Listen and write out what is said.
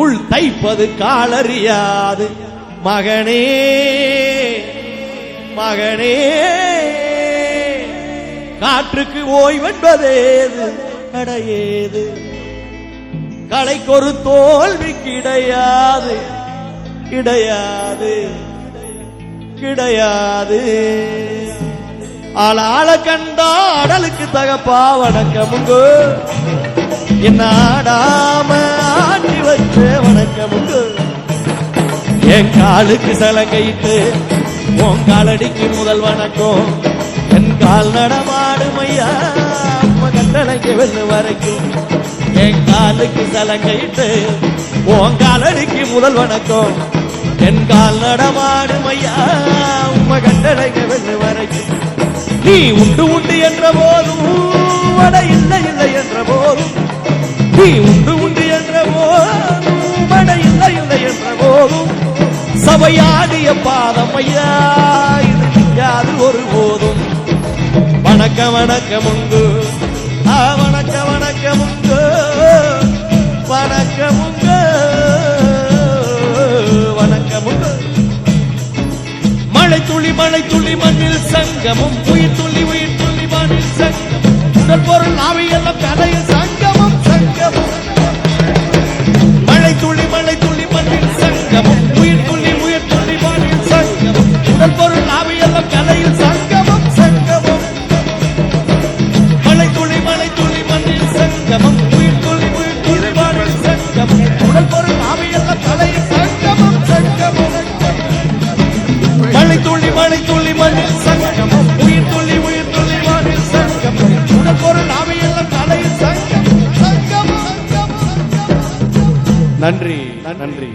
முள் தைப்பது காலறியாது. மகனே மகனே காற்றுக்கு ஓய்வென்பதேது கடையேது. களைக்கொரு தோல்வி கிடையாது கிடையாது கிடையாது ஆளாள கண்டா அடலுக்கு தகப்பா வணக்கமுங்கு. என்ன ஆடாம ஆட்டி வச்ச என் காலுக்கு சலங்கையிட்டு உன் காலடிக்கு முதல் வணக்கம். என் கால் நடமாடும் ஐயா கட்டளைக்கு வெள்ளு வரைக்கும். என் காலுக்கு சலங்கையிட்டு உன் காலடிக்கு முதல் வணக்கம். என் கால் நடமாடும் ஐயா உம்ம கட்டளைக்கு வெள்ளு வரைக்கும். நீ உண்டு உண்டு என்ற போதும் வட இல்லை இல்லை என்ற போதும் நீ உண்டு போதும். சபையாடிய பாதம் ஐயா இது நீங்காது ஒரு போதும். வணக்க வணக்கம் உண்டு வணக்க வணக்கம் உண்டு வணக்கம் உண்டு வணக்கம் உண்டு மழை துளி மழை துளி மண்ணில் சங்கமும் உயிர் துளி உயிர் துளி மழை துளி மண்ணில் சங்கமம். உயிர் துள்ளி உயிர் துள்ளி மண்ணில் சங்கம் உடல் பொருள் ஆவியெல்லாம் தலையில் சங்கம் சங்கமம். நன்றி நன்றி.